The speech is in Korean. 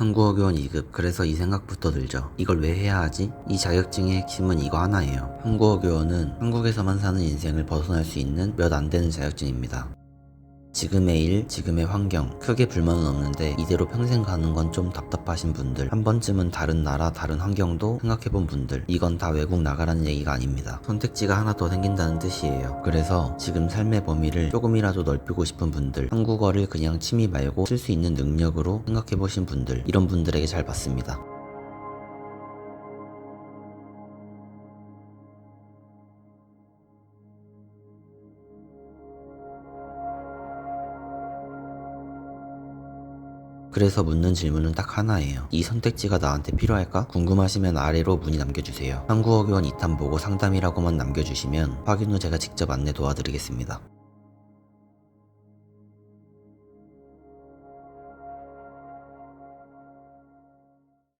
한국어 교원 2급 그래서 이 생각부터 들죠. 이걸 왜 해야 하지? 이 자격증의 핵심은 이거 하나예요. 한국어 교원은 한국에서만 사는 인생을 벗어날 수 있는 몇 안 되는 자격증입니다. 지금의 일, 지금의 환경, 크게 불만은 없는데 이대로 평생 가는 건 좀 답답하신 분들, 한 번쯤은 다른 나라, 다른 환경도 생각해본 분들, 이건 다 외국 나가라는 얘기가 아닙니다. 선택지가 하나 더 생긴다는 뜻이에요. 그래서 지금 삶의 범위를 조금이라도 넓히고 싶은 분들, 한국어를 그냥 취미 말고 쓸 수 있는 능력으로 생각해보신 분들, 이런 분들에게 잘 받습니다. 그래서 묻는 질문은 딱 하나예요. 이 선택지가 나한테 필요할까? 궁금하시면 아래로 문의 남겨주세요. 한국어 교원 2탄 보고 상담이라고만 남겨주시면 확인 후 제가 직접 안내 도와드리겠습니다.